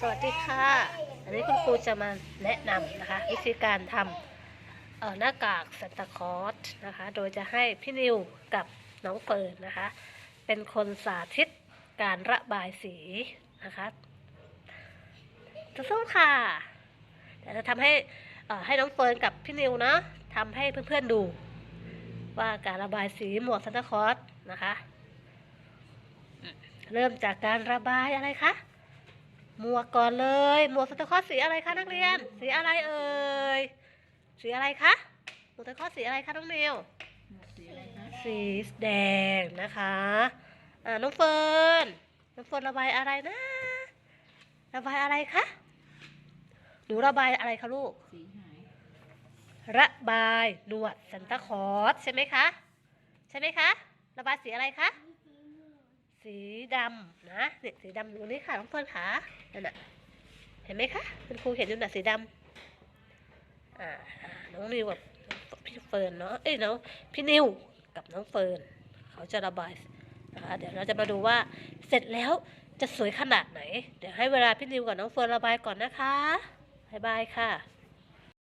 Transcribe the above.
สวัสดีค่ะ อันนี้คุณครูจะมาแนะนำนะคะ วิธีการทำเอ่อหน้ากากซันตาคอสนะคะ โดยจะให้พี่นิวกับน้องเฟิร์นนะคะ เป็นคนสาธิตการระบายสีนะคะสู้ค่ะแต่จะทำให้เอ่อให้น้องเฟิร์นกับพี่นิวนะทำให้เพื่อนๆดูว่าการระบายสีหมวกซันตาคอสนะคะ เริ่มจากการระบายอะไรคะ หมวกก่อนเลย หมวกซันตาคอสสีอะไรคะนักเรียน สีอะไรเอ่ย สีอะไรคะ หมวกซันตาคอสสีอะไรคะน้องนิวสีสแดงนะคะ อ่า น้องเฟิร์น น้องเฟิร์นระบายอะไรนะ ระบายอะไรคะ หนูระบายอะไรคะลูก ระบายหนวดซันตาคอสใช่ไหมคะ ใช่ไหมคะ ระบายสีอะไรคะ สีดำนะเนี่ยสีดำอยู่นี่ค่ะน้องเฟิร์นค่ะนั่นน่ะเห็นไหมคะคุณครูเห็นอยู่น่ะสีดำอ่าน้องนิวกับพี่เฟิร์นเนาะเอ้ยน้องพี่นิวกับน้องเฟิร์นเขาจะระบายนะคะเดี๋ยวเราจะมาดูว่าเสร็จแล้วจะสวยขนาดไหน เดี๋ยวให้เวลาพี่นิวกับน้องเฟิร์นระบายก่อนนะคะบายบายค่ะ